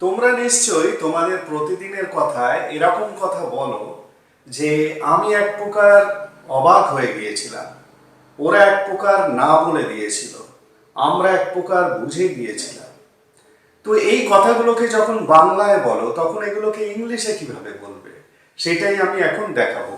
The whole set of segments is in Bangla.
তোমরা নিশ্চয়ই তোমাদের প্রতিদিনের কথায় এরকম কথা বলো যে আমি এক প্রকার অবাক হয়ে গিয়েছিলাম। ওরা এক প্রকার না বলে দিয়েছিল। আমরা এক প্রকার বুঝে গিয়েছিলাম। তো এই কথাগুলোকে যখন বাংলায় বলো, তখন এগুলোকে ইংলিশে কীভাবে বলবে? সেটাই আমি এখন দেখাবো।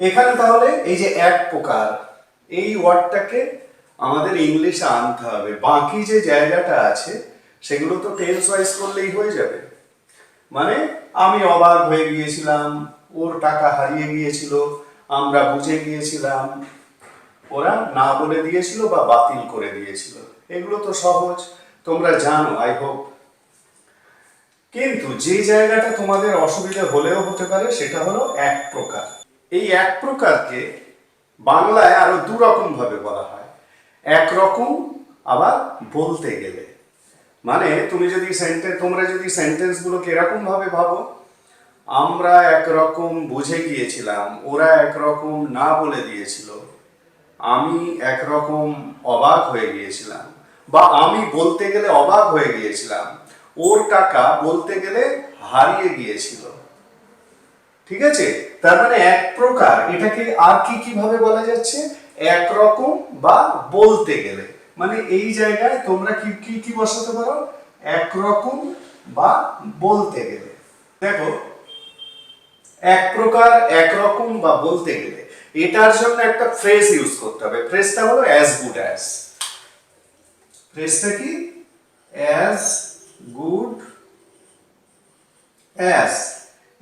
এখানে তাহলে এই যে এক প্রকার, এই ওয়ার্ডটাকে আমাদের ইংলিশে আনতে হবে। বাকি যে জায়গাটা আছে সেগুলো তো টেন্স ওয়াইজ করলেই হয়ে যাবে। মানে আমি অবাক হয়ে গিয়েছিলাম, ওর টাকা হারিয়ে গিয়েছিল, আমরা বুঝে গিয়েছিলাম। ওরা না বলে দিয়েছিল বা বাতিল করে দিয়েছিল। এগুলো তো সহজ, তোমরা জানো আই হোপ কিন্তু যে জায়গাটা তোমাদের অসুবিধা হলেও হতে পারে, সেটা হলো এক প্রকার। এই এক প্রকারকে বাংলায় আরও দু রকম ভাবে বলা হয়। একরকম আবার বলতে গেলে। মানে তুমি যদি সেন্টেন্স তোমরা যদি সেন্টেন্সগুলোকে এরকম ভাবে ভাবো, আমরা একরকম বুঝে গিয়েছিলাম, ওরা একরকম না বলে দিয়েছিল, আমি একরকম অবাক হয়ে গিয়েছিলাম, বা আমি বলতে গেলে অবাক হয়ে গিয়েছিলাম, ওর টাকা বলতে গেলে হারিয়ে গিয়েছিল। ঠিক আছে? তার মানে এক প্রকার, এটাকে আর কি কীভাবে বলা যাচ্ছে? একরকম বা বলতে গেলে। মানে এই জায়গায় তোমরা কি কি কি বসাতে পারো? একরকম বা বলতে গেলে। দেখো, এক প্রকার একরকম বা বলতে গেলে। এটার জন্য একটা ফ্রেজ ইউজ করতে হবে। ফ্রেজটা হলো অ্যাজ গুড অ্যাজ ফ্রেজটা কি? অ্যাজ গুড অ্যাজ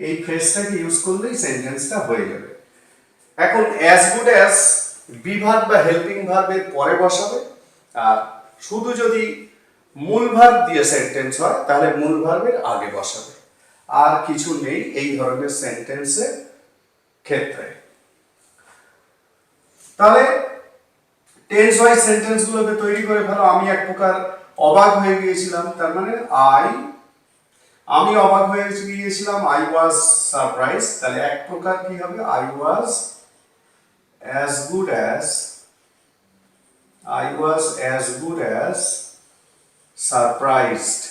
এই ফ্রেজটাকে ইউজ করলেই সেন্টেন্সটা হয়ে যাবে। এখন অ্যাজ গুড অ্যাজ বিভাগ বা হেল্পিং ভার্বের পরে বসাবে। শুধু যদি মূল ভার্ব দিয়ে সেন্টেন্স হয়, তাহলে মূল ভার্বের আগে বসাবে। আর কিছু নেই এই ধরনের সেন্টেন্সের ক্ষেত্রে। তাহলে টেন্স ওয়াইজ সেন্টেন্স গুলোকে তৈরি করে ফেলো। আমি এক প্রকার অবাক হয়ে গিয়েছিলাম। তার মানে আই আমি অবাক হয়ে গিয়েছিলাম। আই ওয়াজ সারপ্রাইজ তাহলে এক প্রকার কি হবে? I was as good as I was as good as surprised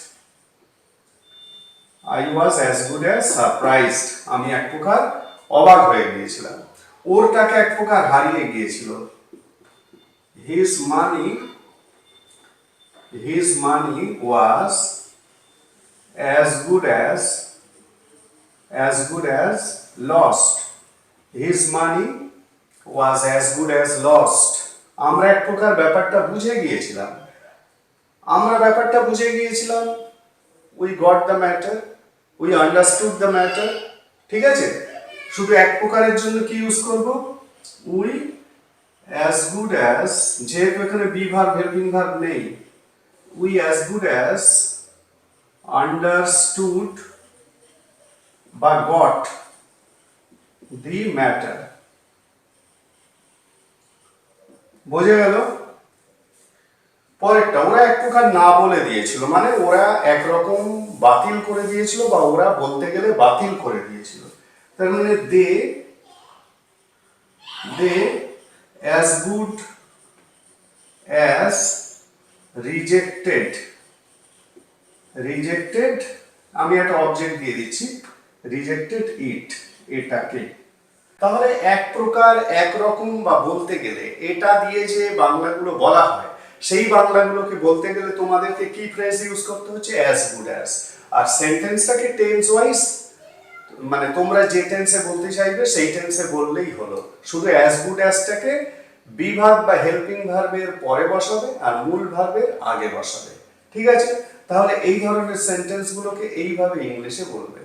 I was as good as surprised আমি এক প্রকার অবাক হয়ে গিয়েছিলাম। ওর টাকা এক প্রকার হারিয়ে গিয়েছিল। His money his money was as good as as good as lost. His money was as good as lost. আমরা এক প্রকার ব্যাপারটা বুঝে গিয়েছিলাম। আমরা ব্যাপারটা বুঝে গিয়েছিলাম we got the matter we understood the matter ঠিক আছে? শুধু এক প্রকারের জন্য কি ইউজ করব? উই অ্যাজ গুড অ্যাজ যেহেতু এখানে বি ভার্ব হেল্পিং ভার্ব নেই we as good as understood বা got দি matter বোঝা গেল? পরেরটা, ওরা এক প্রকার না বলে দিয়েছিল। মানে ওরা একরকম বাতিল করে দিয়েছিল বা ওরা বলতে গেলে বাতিল করে দিয়েছিল। তার মানে they they as good as rejected rejected আমি একটা অবজেক্ট দিয়ে দিচ্ছি। রিজেক্টেড ইট এটাকে। তাহলে এক প্রকার একরকম বা বলতে গেলে এটা দিয়ে যে বাংলাগুলো বলা হয়, সেই বাংলাগুলোকে বলতে গেলে তোমাদেরকে কি ফ্রেজ ইউজ করতে হচ্ছে? অ্যাজ গুড অ্যাজ আর সেন্টেন্সটাকে টেন্স ওয়াইজ মানে তোমরা যে টেন্সে বলতে চাইবে, সেই টেন্সে বললেই হলো। শুধু অ্যাজ গুড অ্যাজটাকে বিভাগ বা হেল্পিং ভার্বের পরে বসাবে আর মূল ভার্বের আগে বসাবে। ঠিক আছে? তাহলে এই ধরনের সেন্টেন্সগুলোকে এইভাবে ইংলিশে বলবে।